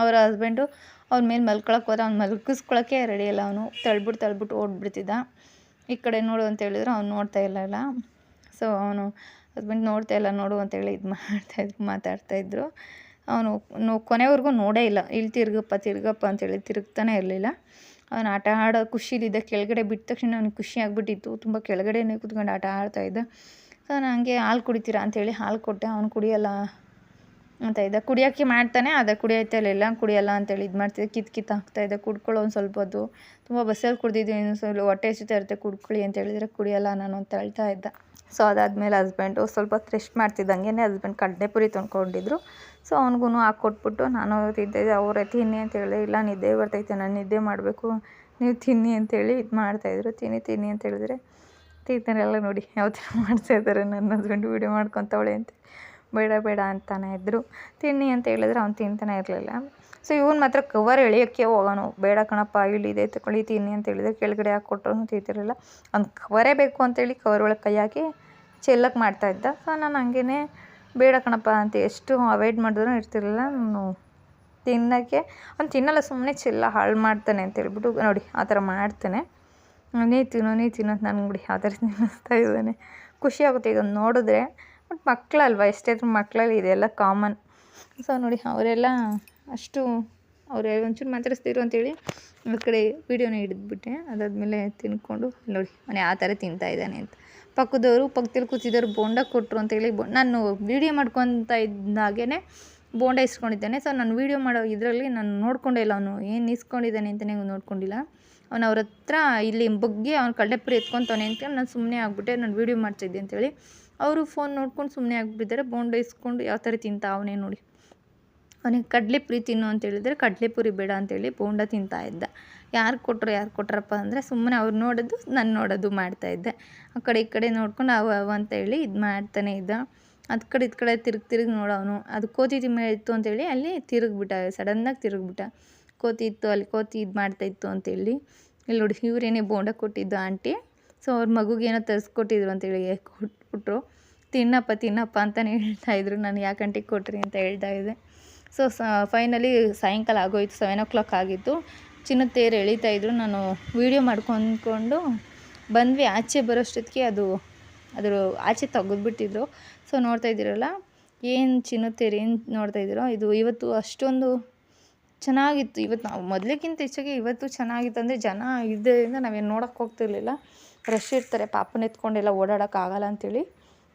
ಅವರ ಹಸ್ಬೆಂಡು ಅವ್ನ ಮೇಲೆ ಮಲ್ಕೊಳಕ್ಕೆ ಹೋದ, ಅವ್ನು ಮಲ್ಕಿಸ್ಕೊಳಕ್ಕೆ ರೆಡಿ ಇಲ್ಲ ಅವನು. ತಳ್ಬಿಟ್ಟು ತಳ್ಬಿಟ್ಟು ಓಡ್ಬಿಡ್ತಿದ್ದ. ಈ ಕಡೆ ನೋಡು ಅಂತ ಹೇಳಿದ್ರು, ಅವ್ನು ನೋಡ್ತಾ ಇಲ್ಲ ಸೊ ಅವನು ಹಸ್ಬೆಂಡ್ ನೋಡ್ತಾ ಇಲ್ಲ, ನೋಡು ಅಂತೇಳಿ ಇದು ಮಾಡ್ತಾಯಿದ್ರು ಮಾತಾಡ್ತಾಯಿದ್ರು ಅವನು ಕೊನೆವರೆಗೂ ನೋಡೇ ಇಲ್ಲ. ಇಲ್ಲಿ ತಿರುಗಪ್ಪ ತಿರುಗಪ್ಪ ಅಂತೇಳಿ ತಿರುಗ್ತಾನೆ ಇರಲಿಲ್ಲ. ಅವನು ಆಟ ಆಡೋ ಖುಷಿಲಿದ್ದ ಕೆಳಗಡೆ ಬಿಟ್ಟ ತಕ್ಷಣ ಅವ್ನಿಗೆ ಖುಷಿ ಆಗಿಬಿಟ್ಟಿತ್ತು. ತುಂಬ ಕೆಳಗಡೆನೇ ಕೂತ್ಕೊಂಡು ಆಟ ಆಡ್ತಾಯಿದ್ದ ಸೊ ನಾನು ಹಂಗೆ ಹಾಲು ಕುಡಿತೀರಾ ಅಂಥೇಳಿ ಹಾಲು ಕೊಟ್ಟೆ. ಅವ್ನು ಕುಡಿಯಲ್ಲ. ಅಂತ ಇದ್ದ ಕುಡಿಯೋಕ್ಕೆ ಮಾಡ್ತಾನೆ, ಅದೇ ಕುಡಿಯೋಯ್ತಾ ಇಲ್ಲ ಕುಡಿಯಲ್ಲ ಅಂತೇಳಿ ಇದು ಮಾಡ್ತಿದ್ದೆ ಕಿತ್ ಕಿತ್ ಹಾಕ್ತಾಯಿದ್ದೆ ಕುಡ್ಕೊಳ್ಳೋ ಒಂದು ಸ್ವಲ್ಪ ಹೊತ್ತು. ತುಂಬ ಬಸ್ಸಲ್ಲಿ ಸೊ ಸ್ವಲ್ಪ ಹೊಟ್ಟೆ ಹಸಿತಾ ಇರುತ್ತೆ. ಕುಡ್ಕೊಳ್ಳಿ ಅಂತ ಹೇಳಿದರೆ ಕುಡಿಯಲ್ಲ ನಾನು ಅಂತ ಹೇಳ್ತಾ ಇದ್ದ. ಸೊ ಅದಾದಮೇಲೆ ಹಸ್ಬೆಂಡು ಸ್ವಲ್ಪ ಹೊತ್ತು ರೆಸ್ಟ್ ಮಾಡ್ತಿದ್ದಂಗೆ ಹಸ್ಬೆಂಡ್ ಕಡಲೆಪುರಿ ತಂದ್ಕೊಂಡಿದ್ರು ಸೊ ಅವ್ನಿಗೂ ಹಾಕ್ಕೊಟ್ಬಿಟ್ಟು ನಾನು ತಿಂತಿದ್ದೆ ಅವರೇ, ತಿನ್ನಿ ಅಂತ ಹೇಳಿದೆ ಇಲ್ಲ, ನಿದ್ದೆ ಬರ್ತೈತೆ. ನಾನು ನಿದ್ದೆ ಮಾಡಬೇಕು. ನೀವು ತಿನ್ನಿ ಅಂತೇಳಿ ಇದು ಮಾಡ್ತಾಯಿದ್ರು ತಿನ್ನಿ ತಿನ್ನಿ ಅಂತ ಹೇಳಿದ್ರೆ, ತಿಂತಾರೆಲ್ಲ ನೋಡಿ. ಯಾವ ಥರ ಮಾಡ್ತಾ ಇದ್ದಾರೆ ನನ್ನ ಹಸ್ಬೆಂಡ್ ವೀಡಿಯೋ ಮಾಡ್ಕೊತವಳೆ ಅಂತ. ಬೇಡ ಬೇಡ ಅಂತಾನೆ ಇದ್ದರು ತಿನ್ನಿ ಅಂತ ಹೇಳಿದ್ರೆ ಅವ್ನು ತಿಂತಾನೆ ಇರಲಿಲ್ಲ. ಸೊ ಇವನು ಮಾತ್ರ ಕವರ್ ಎಳೆಯೋಕ್ಕೆ ಹೋಗೋನು. ಬೇಡ ಕಣಪ್ಪ ಇಳಿದೆ ತಗೊಳ್ಳಿ ತಿನ್ನಿ ಅಂತ ಹೇಳಿದ್ರೆ ಕೆಳಗಡೆ ಹಾಕಿ ಕೊಟ್ಟರು ತಿಂತಿರಲಿಲ್ಲ. ಅವ್ನು ಕವರೇ ಬೇಕು ಅಂತೇಳಿ ಕವರ್ ಒಳಗೆ ಕೈ ಹಾಕಿ ಚೆಲ್ಲಕ್ಕೆ ಮಾಡ್ತಾಯಿದ್ದ ಸೊ ನಾನು ಹಂಗೇ ಬೇಡ ಕಣಪ್ಪ ಅಂತ ಎಷ್ಟು ಅವಾಯ್ಡ್ ಮಾಡಿದ್ರು ಇರ್ತಿರಲಿಲ್ಲ. ನಾನು ತಿನ್ನೋಕ್ಕೆ, ಅವ್ನು ತಿನ್ನಲ್ಲ ಸುಮ್ಮನೆ ಚೆಲ್ಲ, ಹಾಳು ಮಾಡ್ತಾನೆ ಅಂತ ಹೇಳ್ಬಿಟ್ಟು ನೋಡಿ, ಆ ಥರ ಮಾಡ್ತಾನೆ. ನೀ ತಿನ್ನೋ ನೀ ತಿನ್ನೋ ನನಗೆ ಬಿಡಿ ಆ ಥರ ತಿನ್ನಿಸ್ತಾ ಇದ್ದಾನೆ. ಖುಷಿ ಆಗುತ್ತೆ ಇದನ್ನು ನೋಡಿದ್ರೆ. ಬಟ್ ಮಕ್ಕಳಲ್ವ? ಎಷ್ಟೇ ಇದ್ರೂ ಮಕ್ಕಳಲ್ಲಿ ಇದೆಲ್ಲ ಕಾಮನ್ ಸೊ ನೋಡಿ, ಅವರೆಲ್ಲ ಅಷ್ಟು ಅವ್ರು ಒಂಚೂರು ಮಾತಾಡಿಸ್ತಿದ್ರು ಅಂತೇಳಿ ಆ ಕಡೆ ವೀಡಿಯೋನ ಹಿಡಿದ್ಬಿಟ್ಟೆ. ಅದಾದಮೇಲೆ ತಿನ್ಕೊಂಡು, ನೋಡಿ ಮನೆ ಆ ಥರ ತಿಂತಾ ಇದ್ದಾನೆ ಅಂತ. ಪಕ್ಕದವರು, ಪಕ್ಕದಲ್ಲಿ ಕೂತಿದ್ದವರು ಬೋಂಡ ಕೊಟ್ಟರು ಅಂತೇಳಿ ಬೊ, ನಾನು ವೀಡಿಯೋ ಮಾಡ್ಕೊತ ಇದ್ದಾಗೇ ಬೋಂಡ ಇಸ್ಕೊಂಡಿದ್ದಾನೆ. ಸೊ ನಾನು ವೀಡಿಯೋ ಮಾಡೋ ಇದರಲ್ಲಿ ನಾನು ನೋಡ್ಕೊಂಡೇ ಇಲ್ಲ ಅವನು. ಏನು ಇಸ್ಕೊಂಡಿದ್ದಾನೆ ಅಂತಲೇ ನೋಡ್ಕೊಂಡಿಲ್ಲ. ಅವನು ಅವ್ರ ಹತ್ರ ಇಲ್ಲಿ ಬಗ್ಗೆ ಅವ್ನು ಕಡಲೆಪುರಿ ಎತ್ಕೊತಾನೆ ಅಂತ ನಾನು ಸುಮ್ಮನೆ ಆಗಿಬಿಟ್ಟೆ. ನಾನು ವೀಡಿಯೋ ಮಾಡ್ತಿದ್ದೆ ಅಂತೇಳಿ ಅವರು ಫೋನ್ ನೋಡ್ಕೊಂಡು ಸುಮ್ಮನೆ ಆಗಿಬಿಟ್ಟಿದ್ದಾರೆ. ಬೋಂಡ ಇಸ್ಕೊಂಡು ಯಾವ ಥರ ತಿಂತ ಅವನೇ ನೋಡಿ. ಅವನಿಗೆ ಕಡಲೆಪುರಿ ತಿನ್ನು ಅಂತ ಹೇಳಿದರೆ ಕಡಲೆಪುರಿ ಬೇಡ ಅಂತೇಳಿ ಬೋಂಡ ತಿಂತಾ ಇದ್ದ. ಯಾರು ಕೊಟ್ಟರು ಯಾರು ಕೊಟ್ರಪ್ಪ ಅಂದರೆ ಸುಮ್ಮನೆ ಅವ್ರು ನೋಡೋದು, ನಾನು ನೋಡೋದು ಮಾಡ್ತಾಯಿದ್ದೆ ಆ ಕಡೆ ಈ ಕಡೆ ನೋಡ್ಕೊಂಡು ಅವ ಅವ ಅಂತೇಳಿ ಇದು ಮಾಡ್ತಾನೆ ಇದ್ದ. ಅದು ಕಡೆ ಇದ್ ಕಡೆ ತಿರುಗಿ ತಿರುಗಿ ನೋಡೋನು ಅದು ಕೋತಿ ತಿಮ್ಮ ಇತ್ತು ಅಂತೇಳಿ ಅಲ್ಲಿ ತಿರುಗಿಬಿಟ್ಟ ಸಡನ್ನಾಗಿ ತಿರುಗಿಬಿಟ್ಟ. ಕೋತಿ ಇತ್ತು ಅಲ್ಲಿ, ಕೋತಿ ಇದು ಮಾಡ್ತಾಯಿತ್ತು ಅಂತೇಳಿ ಇಲ್ಲಿ ನೋಡಿ, ಇವರೇನೇ ಬೋಂಡ ಕೊಟ್ಟಿದ್ದು ಆಂಟಿ. ಸೊ ಅವ್ರ ಮಗುಗೆ ಏನೋ ತರಿಸ್ಕೊಟ್ಟಿದ್ರು ಅಂತೇಳಿ ಕೊಟ್ಬಿಟ್ರು ತಿನ್ನಪ್ಪ ತಿನ್ನಪ್ಪ ಅಂತಲೇ ಹೇಳ್ತಾಯಿದ್ರು ನಾನು ಯಾಕೆ ಅಂಟಿಗೆ ಕೊಟ್ರಿ ಅಂತ ಹೇಳ್ತಾ ಇದ್ದೆ. ಸೊ ಫೈನಲಿ ಸಾಯಂಕಾಲ ಆಗೋಯ್ತು ಸೆವೆನ್ ಓ ಕ್ಲಾಕ್ ಆಗಿತ್ತು. ಚಿನ್ನದ ತೇರು ಎಳಿತಾ ಇದ್ದರು ನಾನು ವೀಡಿಯೋ ಮಾಡ್ಕೊಂಡ್ಕೊಂಡು ಬಂದ್ವಿ. ಆಚೆ ಬರೋಷ್ಟೊತ್ತಿಗೆ ಅದು, ಅದರ ಆಚೆ ತೆಗೆದ್ಬಿಟ್ಟಿದ್ರು. ಸೊ ನೋಡ್ತಾ ಇದ್ದೀರಲ್ಲ, ಏನು ಚಿನ್ನದ ತೇರು ಏನು ನೋಡ್ತಾ ಇದ್ದೀರೋ, ಇದು ಇವತ್ತು ಅಷ್ಟೊಂದು ಚೆನ್ನಾಗಿತ್ತು. ಇವತ್ತು ನಾವು ಮೊದಲಿಗಿಂತ ಹೆಚ್ಚಾಗಿ ಇವತ್ತು ಚೆನ್ನಾಗಿತ್ತು. ಅಂದರೆ ಜನ ಇದ್ದರಿಂದ ನಾವೇನು ನೋಡೋಕ್ಕೆ ಹೋಗ್ತಿರ್ಲಿಲ್ಲ. ರಶ್ ಇರ್ತಾರೆ, ಪಾಪನ ಎತ್ಕೊಂಡೆಲ್ಲ ಓಡಾಡೋಕ್ಕಾಗಲ್ಲ ಅಂತೇಳಿ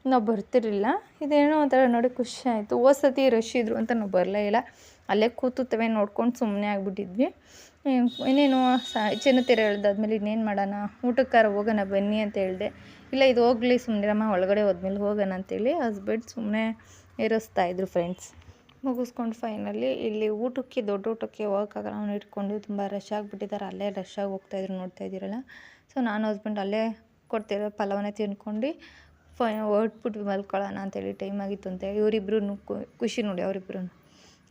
ನಾವು ಬರ್ತಿರಲಿಲ್ಲ. ಇದೇನೋ ಒಂಥರ ನೋಡಿ ಖುಷಿ ಆಯಿತು. ಹೋದ ಸತಿ ರಶ್ ಇದ್ರು ಅಂತ ನಾವು ಬರಲೇ ಇಲ್ಲ. ಅಲ್ಲೇ ಕೂತುತ್ತವೆ, ನೋಡ್ಕೊಂಡು ಸುಮ್ಮನೆ ಆಗಿಬಿಟ್ಟಿದ್ವಿ. ಇನ್ನೇನು, ಸ ಚಿನ್ನತೆರೆ ಹೇಳ್ದಾದ್ಮೇಲೆ ಇನ್ನೇನು ಮಾಡೋಣ? ಊಟಕ್ಕಾರ ಹೋಗೋಣ, ಬನ್ನಿ ಅಂತ ಹೇಳಿದೆ. ಇಲ್ಲ, ಇದು ಹೋಗಲಿ ಸುಮ್ಮನಿರಮ್ಮ ಒಳಗಡೆ ಹೋದ್ಮೇಲೆ ಹೋಗೋಣ ಅಂತೇಳಿ ಹಸ್ಬೆಂಡ್ ಸುಮ್ಮನೆ ಇರಿಸ್ತಾಯಿದ್ರು ಫ್ರೆಂಡ್ಸ್ ಮುಗಿಸ್ಕೊಂಡು ಫೈನಲಿ ಇಲ್ಲಿ ಊಟಕ್ಕೆ, ದೊಡ್ಡ ಊಟಕ್ಕೆ ಹೋಗೋಕ್ಕಾಗಲ್ಲ. ಅವ್ನು ಇಟ್ಕೊಂಡು ತುಂಬ ರಶ್ ಆಗಿಬಿಟ್ಟಿದ್ದಾರೆ. ಅಲ್ಲೇ ರಶ್ ಆಗಿ ಹೋಗ್ತಾಯಿದ್ರು ನೋಡ್ತಾ ಇದ್ದೀರಲ್ಲ. ಸೊ ನಾನು ಹಸ್ಬೆಂಡ್ ಅಲ್ಲೇ ಕೊಡ್ತಿರೋ ಪಲಾವನ್ನೇ ತಿನ್ಕೊಂಡು ಫೈ, ಹೊರ್ಟ್ಬಿಟ್ಟು ಮಲ್ಕೊಳ್ಳೋಣ ಅಂತೇಳಿ ಟೈಮ್ ಆಗಿತ್ತು ಅಂತ ಇವರಿಬ್ರು ಖುಷಿ ನೋಡಿ ಅವರಿಬ್ರು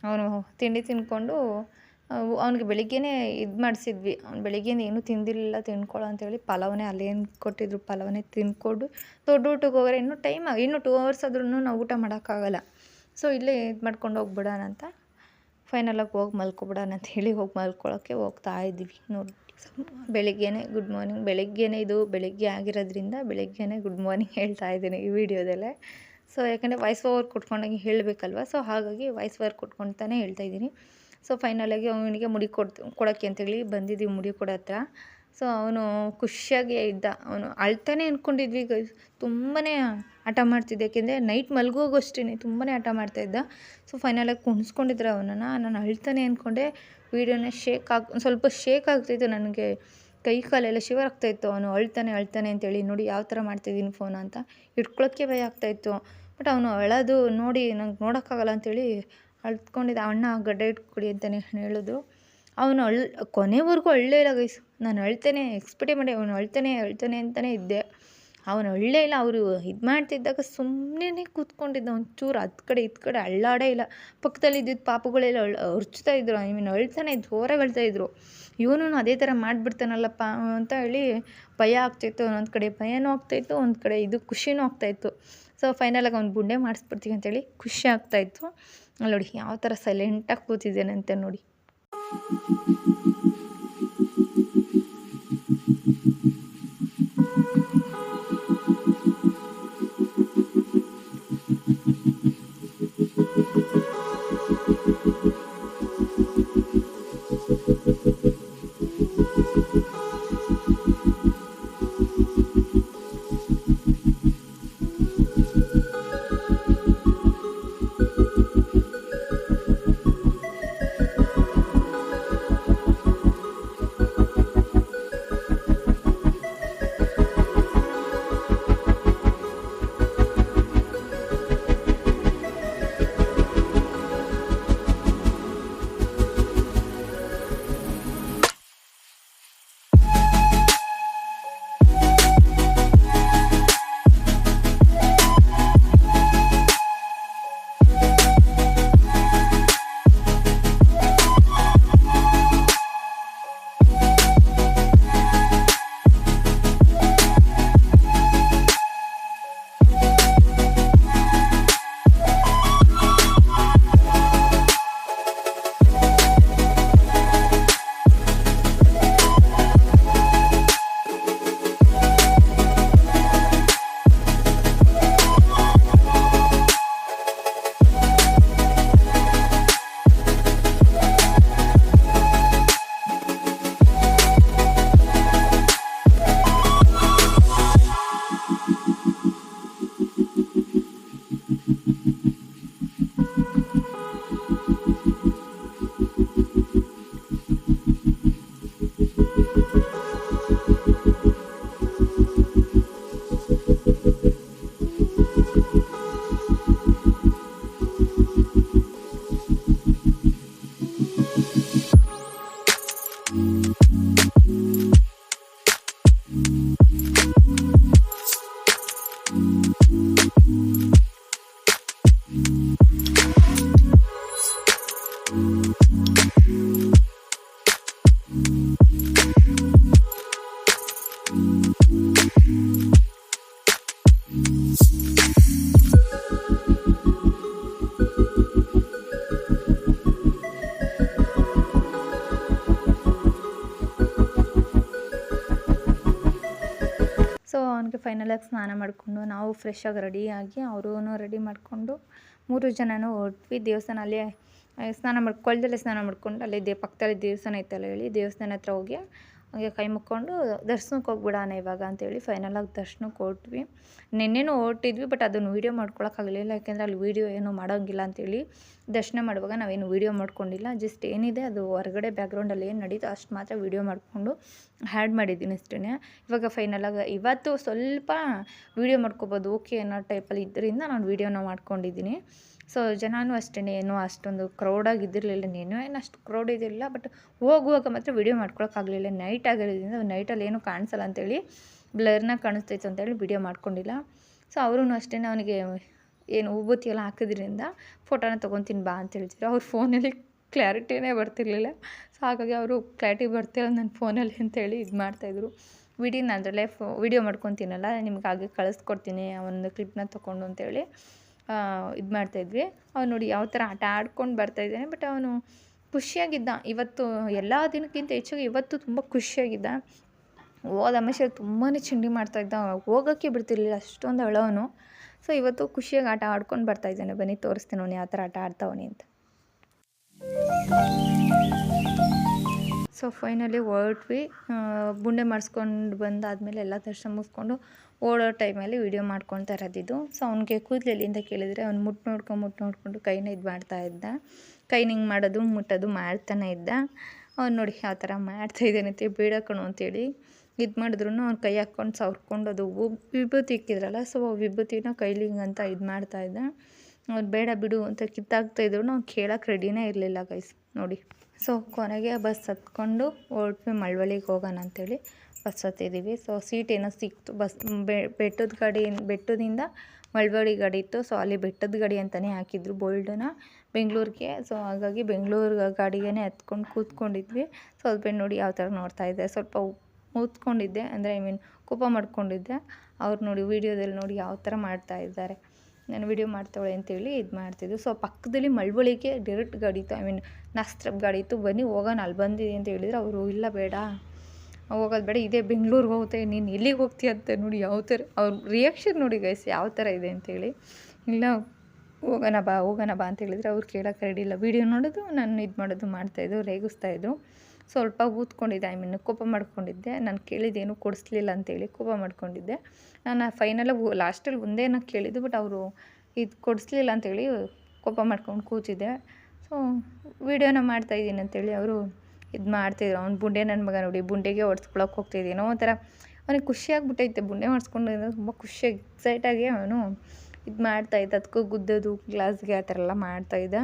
ಅವನು ತಿಂಡಿ ತಿನ್ಕೊಂಡು ಅವ್ನಿಗೆ ಬೆಳಿಗ್ಗೆನೇ ಇದು ಮಾಡಿಸಿದ್ವಿ. ಅವ್ನು ಬೆಳಿಗ್ಗೆಯಿಂದ ಏನೂ ತಿಂದಿರಲಿಲ್ಲ ತಿನ್ಕೊಳ್ಳೋ ಅಂತೇಳಿ ಪಲಾವನ್ನೇ ಅಲ್ಲೇನು ಕೊಟ್ಟಿದ್ರು. ಪಲಾವನ್ನೇ ತಿನ್ಕೊಂಡು ದೊಡ್ಡ ಊಟಕ್ಕೆ ಹೋಗೋರೆ. ಇನ್ನೂ ಟೈಮ್ ಇನ್ನೂ ಟೂ ಅವರ್ಸ್ ಆದ್ರೂ ನಾವು ಊಟ ಮಾಡೋಕ್ಕಾಗಲ್ಲ. ಸೊ ಇಲ್ಲೇ ಇದು ಮಾಡ್ಕೊಂಡು ಹೋಗ್ಬಿಡೋಣ ಅಂತ ಫೈನಲಾಗಿ ಹೋಗಿ ಮಲ್ಕೊಬಿಡೋಣ ಅಂತ ಹೇಳಿ ಹೋಗಿ ಮಲ್ಕೊಳ್ಳೋಕ್ಕೆ ಹೋಗ್ತಾ ಇದ್ವಿ ನೋಡಿ. ಬೆಳಿಗ್ಗೆನೇ ಗುಡ್ ಮಾರ್ನಿಂಗ್ ಬೆಳಿಗ್ಗೆನೇ ಇದು ಬೆಳಿಗ್ಗೆ ಆಗಿರೋದ್ರಿಂದ ಬೆಳಿಗ್ಗೆನೇ ಗುಡ್ ಮಾರ್ನಿಂಗ್ ಹೇಳ್ತಾ ಇದ್ದೀನಿ ಈ ವಿಡಿಯೋದಲ್ಲೇ. ಸೊ ಯಾಕಂದರೆ ವಾಯ್ಸ್ ಓವರ್ ಕೊಟ್ಕೊಂಡಂಗೆ ಹೇಳಬೇಕಲ್ವ? ಸೊ ಹಾಗಾಗಿ ವಾಯ್ಸ್ ಓವರ್ ಕೊಟ್ಕೊಳ್ತಾನೆ ಹೇಳ್ತಾ ಇದ್ದೀನಿ. ಸೊ ಫೈನಲಾಗಿ ಅವನಿಗೆ ಮುಡಿ ಕೊಡ್ತು ಕೊಡೋಕ್ಕೆ ಅಂತೇಳಿ ಬಂದಿದ್ದೀವಿ ಮುಡಿ ಕೊಡೋ ಹತ್ರ ಸೊ ಅವನು ಖುಷಿಯಾಗೇ ಇದ್ದ. ಅವನು ಅಳ್ತಾನೆ ಅಂದ್ಕೊಂಡಿದ್ವಿ ಗೈಸ್ ತುಂಬಾ ಹಠ ಮಾಡ್ತಿದ್ದ. ಯಾಕೆಂದರೆ ನೈಟ್ ಮಲಗುವಾಗೂ ಅಷ್ಟೇ ತುಂಬಾ ಹಠ ಮಾಡ್ತಾಯಿದ್ದ ಸೊ ಫೈನಲಾಗಿ ಕುಣಿಸ್ಕೊಂಡಿದ್ರು ಅವನನ್ನು. ನಾನು ಅಳ್ತಾನೆ ಅಂದ್ಕೊಂಡೆ ವೀಡಿಯೋನ ಶೇಕ್ ಆಗಿ ಸ್ವಲ್ಪ ಶೇಕ್ ಆಗ್ತಾಯಿತ್ತು ನನಗೆ. ಕೈ ಕಾಲೆಲ್ಲ ಶಿವರ್ ಆಗ್ತಾಯಿತ್ತು ಅವನು ಅಳ್ತಾನೆ ಅಳ್ತಾನೆ ಅಂತೇಳಿ, ನೋಡಿ ಯಾವ ಥರ ಮಾಡ್ತಿದ್ದೀನಿ ಫೋನ್ ಅಂತ ಇಟ್ಕೊಳ್ಳೋಕ್ಕೆ ಭಯ ಆಗ್ತಾಯಿತ್ತು ಬಟ್ ಅವನು ಅಳೋದು ನೋಡಿ, ನಂಗೆ ನೋಡೋಕ್ಕಾಗಲ್ಲ ಅಂತೇಳಿ ಅಳ್ತ್ಕೊಂಡಿದ್ದ. ಅಣ್ಣ, ಗಡ್ಡೆ ಇಟ್ಕೊಡಿ ಅಂತಲೇ ಹೇಳಿದ್ರು ಅವನು ಅಳ್, ಕೊನೆವರೆಗೂ ಅಳ್ಳೇ ಇಲ್ಲ ಗೈಸ್ ನಾನು ಅಳ್ತೇನೆ ಎಕ್ಸ್ಪೆಕ್ಟೇ ಮಾಡಿ, ಅವನು ಅಳ್ತಾನೆ ಅಳ್ತಾನೆ ಅಂತಲೇ ಇದ್ದೆ. ಅವನು ಅಳ್ಳೇ ಇಲ್ಲ, ಅವರು ಇದು ಮಾಡ್ತಿದ್ದಾಗ ಸುಮ್ಮನೆ ಕೂತ್ಕೊಂಡಿದ್ದ, ಒಂಚೂರು ಹತ್ತು ಕಡೆ ಇತ್ತು ಕಡೆ ಅಳ್ಳಾಡೇ ಇಲ್ಲ. ಪಕ್ಕದಲ್ಲಿ ಇದ್ದಿದ್ದು ಪಾಪುಗಳೆಲ್ಲ ಅಳ್, ಅರ್ಚ್ತಾ ಇದ್ರು, ಐ ಮೀನ್ ಅಳ್ತಾನೆ, ಜೋರಾಗಿ ಅಳ್ತಾ ಇದ್ರು. ಇವನು ಅದೇ ಥರ ಮಾಡಿಬಿಡ್ತಾನಲ್ಲಪ್ಪ, ಅಂತ ಹೇಳಿ ಭಯ ಆಗ್ತಾಯಿತ್ತು ಒಂದೊಂದು ಕಡೆ ಭಯನೂ ಆಗ್ತಾಯಿತ್ತು ಒಂದು ಕಡೆ ಇದು ಖುಷಿನೂ ಆಗ್ತಾಯಿತ್ತು ಸೊ ಫೈನಲಾಗಿ ಅವ್ನು ಗುಂಡೆ ಮಾಡಿಸ್ಬಿಡ್ತೀವಿ ಅಂತೇಳಿ ಖುಷಿ ಆಗ್ತಾಯಿತ್ತು ಅಲ್ಲಿ ನೋಡಿ ಯಾವ ಥರ ಸೈಲೆಂಟಾಗಿ ಕೂತಿದ್ದೇನೆ ಅಂತ ನೋಡಿ. ಸ್ನಾನ ಮಾಡಿಕೊಂಡು ನಾವು ಫ್ರೆಶ್ ಆಗಿ ರೆಡಿಯಾಗಿ ಅವರೂ ರೆಡಿ ಮಾಡಿಕೊಂಡು ಮೂರು ಜನನೂ ಹೊರಟ್ವಿ. ದೇವಸ್ಥಾನ ಅಲ್ಲೇ, ಸ್ನಾನ ಮಾಡಿ ಕೊಳದಲ್ಲೇ ಸ್ನಾನ ಮಾಡ್ಕೊಂಡು ಅಲ್ಲೇ ದೇ, ಪಕ್ಕದಲ್ಲಿ ದೇವಸ್ಥಾನ ಐತಲ್ಲ ಹೇಳಿ ದೇವಸ್ಥಾನ ಹತ್ರ ಹೋಗಿ ಹಾಗೆ ಕೈ ಮುಕ್ಕೊಂಡು ದರ್ಶನಕ್ಕೆ ಹೋಗ್ಬಿಡೋಣ ಇವಾಗ ಅಂತೇಳಿ ಫೈನಲಾಗಿ ದರ್ಶನಕ್ಕೆ ಹೊರಟ್ವಿ. ನಿನ್ನೆನೂ ಹೊರಟಿದ್ವಿ ಬಟ್ ಅದನ್ನು ವೀಡಿಯೋ ಮಾಡ್ಕೊಳಕ್ಕಾಗಲಿಲ್ಲ ಯಾಕೆಂದರೆ ಅಲ್ಲಿ ವೀಡಿಯೋ ಏನೂ ಮಾಡೋಂಗಿಲ್ಲ ಅಂತೇಳಿ ದರ್ಶನ ಮಾಡುವಾಗ ನಾವೇನು ವೀಡಿಯೋ ಮಾಡ್ಕೊಂಡಿಲ್ಲ. ಜಸ್ಟ್ ಏನಿದೆ ಅದು ಹೊರಗಡೆ ಬ್ಯಾಕ್ಗ್ರೌಂಡಲ್ಲಿ ಏನು ನಡೀತೋ ಅಷ್ಟು ಮಾತ್ರ ವೀಡಿಯೋ ಮಾಡಿಕೊಂಡು ಹ್ಯಾಡ್ ಮಾಡಿದ್ದೀನಿ ಅಷ್ಟೇ ಇವಾಗ ಫೈನಲಾಗಿ ಇವತ್ತು ಸ್ವಲ್ಪ ವೀಡಿಯೋ ಮಾಡ್ಕೊಬೋದು ಓಕೆ ಅನ್ನೋ ಟೈಪಲ್ಲಿ ಇದರಿಂದ ನಾನು ವೀಡಿಯೋನ ಮಾಡ್ಕೊಂಡಿದ್ದೀನಿ. ಸೊ ಜನಾನು ಅಷ್ಟೇ ಏನು ಅಷ್ಟೊಂದು ಕ್ರೌಡಾಗಿ ಇದ್ದಿರಲಿಲ್ಲ ನೀನು ಏನು ಅಷ್ಟು ಕ್ರೌಡ್ ಇದ್ದಿರಲಿಲ್ಲ ಬಟ್ ಹೋಗುವಾಗ ಮಾತ್ರ ವಿಡಿಯೋ ಮಾಡ್ಕೊಳಕ್ಕಾಗಲಿಲ್ಲ ನೈಟ್ ಆಗಿರೋದ್ರಿಂದ ನೈಟಲ್ಲಿ ಏನೂ ಕಾಣಿಸಲ್ಲ ಅಂತೇಳಿ ಬ್ಲರ್ನಾಗಿ ಕಾಣಿಸ್ತೈತೆ ಅಂತೇಳಿ ವಿಡಿಯೋ ಮಾಡ್ಕೊಂಡಿಲ್ಲ. ಸೊ ಅವರೂ ಅಷ್ಟೇ ಅವನಿಗೆ ಏನು ಉಬ್ಬತ್ತಿಯೆಲ್ಲ ಹಾಕಿದ್ರಿಂದ ಫೋಟೋನ ತೊಗೊತೀನಿ ಬಾ ಅಂತ ಹೇಳ್ತಿದ್ರು. ಅವ್ರ ಫೋನಲ್ಲಿ ಕ್ಲಾರಿಟಿನೇ ಬರ್ತಿರ್ಲಿಲ್ಲ. ಸೊ ಹಾಗಾಗಿ ಅವರು ಕ್ಲಾರಿಟಿ ಬರ್ತಿಲ್ಲ ನನ್ನ ಫೋನಲ್ಲಿ ಅಂತೇಳಿ ಇದು ಮಾಡ್ತಾಯಿದ್ರು. ನಾನು ಅದರಲ್ಲೇ ಫೋ ವಿಡಿಯೋ ಮಾಡ್ಕೊತೀನಲ್ಲ, ನಿಮ್ಗೆ ಹಾಗೆ ಕಳಿಸ್ಕೊಡ್ತೀನಿ, ಆ ಒಂದು ಕ್ಲಿಪ್ನ ತೊಗೊಂಡು ಅಂತೇಳಿ. ಇದು ಮಾಡ್ತಾಯಿದ್ವಿ ಅವ್ನು ನೋಡಿ ಯಾವ ಥರ ಆಟ ಆಡ್ಕೊಂಡು ಬರ್ತಾಯಿದ್ದಾನೆ ಬಟ್ ಅವನು ಖುಷಿಯಾಗಿದ್ದ. ಇವತ್ತು ಎಲ್ಲ ದಿನಕ್ಕಿಂತ ಹೆಚ್ಚಾಗಿ ಇವತ್ತು ತುಂಬ ಖುಷಿಯಾಗಿದ್ದ. ಹೋದ ಅಮಾವಾಸ್ಯೆ ತುಂಬಾ ಚಂಡಿ ಮಾಡ್ತಾಯಿದ್ದ ಹೋಗೋಕ್ಕೆ ಬಿಡ್ತಿರ್ಲಿಲ್ಲ ಅಷ್ಟೊಂದು ಅಳೋನು ಸೊ ಇವತ್ತು ಖುಷಿಯಾಗಿ ಆಟ ಆಡ್ಕೊಂಡು ಬರ್ತಾಯಿದ್ದಾನೆ ಬನ್ನಿ, ತೋರಿಸ್ತೇನೆ ಅವನು ಯಾವ ಥರ ಆಟ ಆಡ್ತಾವನೆ ಅಂತ. ಸೊ ಫೈನಲಿ ಹೊರಟ್ವಿ. ಬುಂಡೆ ಮಾಡಿಸ್ಕೊಂಡು ಬಂದಾದಮೇಲೆ ಎಲ್ಲ ದರ್ಶನ ಮುಗಿಸ್ಕೊಂಡು ಓಡೋ ಟೈಮಲ್ಲಿ ವೀಡಿಯೋ ಮಾಡ್ಕೊಳ್ತಾ ಇರೋದಿದ್ದು ಸೊ ಅವ್ನಿಗೆ ಕೂದಲು ಎಲ್ಲಿಂದ ಕೇಳಿದರೆ ಅವ್ನು ಮುಟ್ಟು ನೋಡ್ಕೊಂಡು ಮುಟ್ಟು ನೋಡಿಕೊಂಡು ಕೈನ ಇದು ಮಾಡ್ತಾ ಇದ್ದ. ಕೈನ ಹಿಂಗೆ ಮಾಡೋದು, ಮುಟ್ಟೋದು ಮಾಡ್ತಾನೆ ಇದ್ದ. ಅವ್ನು ನೋಡಿ ಯಾವ ಥರ ಮಾಡ್ತಾ ಇದ್ದಾನಂತೆ ಬೇಡ ಕಣು ಅಂತೇಳಿ ಇದು ಮಾಡಿದ್ರು ಅವ್ನು ಕೈ ಹಾಕ್ಕೊಂಡು ಸವ್ರ್ಕೊಂಡು ಅದು ವಿಭೂತಿ ಇಕ್ಕಿದ್ರಲ್ಲ ಸೊ ವಿಭೂತಿನ ಕೈಲಿ ಹಿಂಗಂತ ಇದು ಮಾಡ್ತಾ ಇದ್ದ. ಅವ್ನು ಬೇಡ ಬಿಡು ಅಂತ ಕಿತ್ತಾಕ್ತಾ ಇದ್ರು ಅವ್ನು ಕೇಳೋಕೆ ರೆಡಿನೇ ಇರಲಿಲ್ಲ ಗೈಸ್ ನೋಡಿ. ಸೊ ಕೊನೆಗೆ ಬಸ್ ಹತ್ಕೊಂಡು ಹೊರಟ್ವಿ ಮಳವಳ್ಳಿಗೆ ಹೋಗೋಣ ಅಂತೇಳಿ ಬಸ್ ಹತ್ತಿದ್ದೀವಿ ಸೊ ಸೀಟ್ ಏನೋ ಸಿಕ್ತು. ಬಸ್ ಬೆಟ್ಟದ ಗಾಡಿ, ಬೆಟ್ಟದಿಂದ ಮಳವಳ್ಳಿ ಗಾಡಿ ಇತ್ತು. ಸೊ ಅಲ್ಲಿ ಬೆಟ್ಟದ ಗಾಡಿ ಅಂತಲೇ ಹಾಕಿದ್ರು ಬೋಲ್ಡನ್ನ ಬೆಂಗಳೂರಿಗೆ. ಸೊ ಹಾಗಾಗಿ ಬೆಂಗಳೂರು ಗಾಡಿಗೆ ಹತ್ಕೊಂಡು ಕೂತ್ಕೊಂಡಿದ್ವಿ. ಸ್ವಲ್ಪ ನೋಡಿ ಯಾವ ಥರ ನೋಡ್ತಾ ಇದ್ದೆ ಸ್ವಲ್ಪ ಕೂತ್ಕೊಂಡಿದ್ದೆ ಅಂದರೆ ಐ ಮೀನ್ ಕೋಪ ಮಾಡ್ಕೊಂಡಿದ್ದೆ. ಅವ್ರು ನೋಡಿ, ವೀಡಿಯೋದಲ್ಲಿ ನೋಡಿ ಯಾವ ಥರ ಮಾಡ್ತಾ ಇದ್ದಾರೆ. ನಾನು ವೀಡಿಯೋ ಮಾಡ್ತಾಳೆ ಅಂತೇಳಿ ಇದು ಮಾಡ್ತಿದ್ದೆ ಸೊ ಪಕ್ಕದಲ್ಲಿ ಮಳವಳ್ಳಿಗೆ ಡೈರೆಕ್ಟ್ ಗಾಡಿ ಇತ್ತು. ಐ ಮೀನ್ ನಾಸ್ತ್ರಪ್ ಗಾಡಿ ಇತ್ತು. ಬನ್ನಿ, ಹೋಗೋಣ. ಅಲ್ಲಿ ಬಂದಿದೆ ಅಂತ ಹೇಳಿದ್ರೆ ಅವರು, ಇಲ್ಲ, ಬೇಡ. ಹೋಗೋದು ಬೇಡ. ಇದೇ ಬೆಂಗ್ಳೂರಿಗೆ ಹೋಗುತ್ತೆ. ನೀನು ಎಲ್ಲಿಗೆ ಹೋಗ್ತೀಯ ಅಂತ ನೋಡಿ ಯಾವ ಥರ ಅವ್ರ ರಿಯಾಕ್ಷನ್ ನೋಡಿ ಗೈಸ್ ಯಾವ ಥರ ಇದೆ ಅಂತೇಳಿ ಇಲ್ಲ, ಹೋಗೋಣ ಬಾ ಹೋಗೋಣ ಬಾ ಅಂತ ಹೇಳಿದರೆ ಅವ್ರು ಕೇಳೋಕೆ ರೆಡಿ ಇಲ್ಲ. ವೀಡಿಯೋ ನೋಡೋದು, ನಾನು ಇದು ಮಾಡೋದು ಮಾಡ್ತಾಯಿದ್ದು ರೇಗಿಸ್ತಾಯಿದ್ರು ಸ್ವಲ್ಪ ಊದ್ಕೊಂಡಿದ್ದೆ ಐ ಮೀನ್ ಕೋಪ ಮಾಡ್ಕೊಂಡಿದ್ದೆ. ನಾನು ಕೇಳಿದ್ದೇನು ಕೊಡಿಸ್ಲಿಲ್ಲ ಅಂತೇಳಿ ಕೋಪ ಮಾಡ್ಕೊಂಡಿದ್ದೆ. ನಾನು ಫೈನಲಾಗಿ ಲಾಸ್ಟಲ್ಲಿ ಒಂದೇನ ಕೇಳಿದ್ದು ಬಟ್ ಅವರು ಇದು ಕೊಡಿಸ್ಲಿಲ್ಲ ಅಂತೇಳಿ ಕೋಪ ಮಾಡ್ಕೊಂಡು ಕೂತಿದ್ದೆ. ಸೊ ವೀಡಿಯೋನ ಮಾಡ್ತಾಯಿದ್ದೀನಿ ಅಂತೇಳಿ ಅವರು ಇದು ಮಾಡ್ತಿದ್ರು. ಅವ್ನು ಬುಂಡೆ ನನ್ನ ಮಗ ನೋಡಿ, ಬುಂಡೆಗೆ ಹೊಡ್ಸ್ಕೊಳಕ್ಕೆ ಏನೋ ಒಂಥರ ಅವನಿಗೆ ಖುಷಿಯಾಗ್ಬಿಟ್ಟೈತೆ ಬುಂಡೆ ಮಾಡಿಸ್ಕೊಂಡು ತುಂಬ ಖುಷಿಯಾಗಿ ಎಕ್ಸೈಟಾಗಿ ಅವನು ಇದು ಮಾಡ್ತಾಯಿದ್ದ ಅದಕ್ಕೂ ಗುದ್ದೋದು, ಗ್ಲಾಸ್ಗೆ ಆ ಥರ ಎಲ್ಲ ಮಾಡ್ತಾಯಿದ್ದ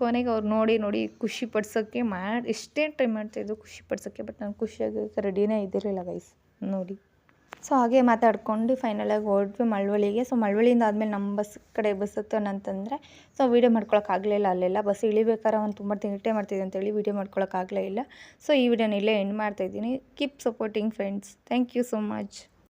ಕೊನೆಗೆ ಅವ್ರು ನೋಡಿ ನೋಡಿ ಖುಷಿ ಪಡ್ಸೋಕ್ಕೆ ಮಾಡಿ, ಎಷ್ಟೇ ಟ್ರೈ ಮಾಡ್ತಾಯಿದ್ದು ಖುಷಿ ಪಡ್ಸೋಕ್ಕೆ ಬಟ್ ನಾನು ಖುಷಿಯಾಗಿ ರೆಡಿನೇ ಇದ್ದಿರಲಿಲ್ಲ ಗೈಸ್ ನೋಡಿ. ಸೊ ಹಾಗೆ ಮಾತಾಡ್ಕೊಂಡು ಫೈನಲಾಗಿ ಹೊರಟ್ವಿ ಮಳವಳ್ಳಿಗೆ. ಸೊ ಮಳವಳ್ಳಿಯಿಂದ ಆದಮೇಲೆ ನಮ್ಮ ಬಸ್ ಕಡೆ ಬಸ್ ಹತ್ತೋಣಂತಂದರೆ ಸೊ ವೀಡಿಯೋ ಮಾಡ್ಕೊಳಕ್ಕಾಗಲಿಲ್ಲ ಅಲ್ಲೆಲ್ಲ. ಬಸ್ ಇಳಿಬೇಕಾದ್ರೆ ಒಂದು ತುಂಬ ತಿಂಗಟೆ ಮಾಡ್ತಿದ್ದೆ ಅಂತೇಳಿ ವೀಡಿಯೋ ಮಾಡ್ಕೊಳಕ್ಕಾಗಲೇ ಇಲ್ಲ. ಸೊ ಈ ವಿಡಿಯೋನ ಇಲ್ಲೇ ಎಂಡ್ ಮಾಡ್ತಾಯಿದ್ದೀನಿ keep supporting friends thank you so much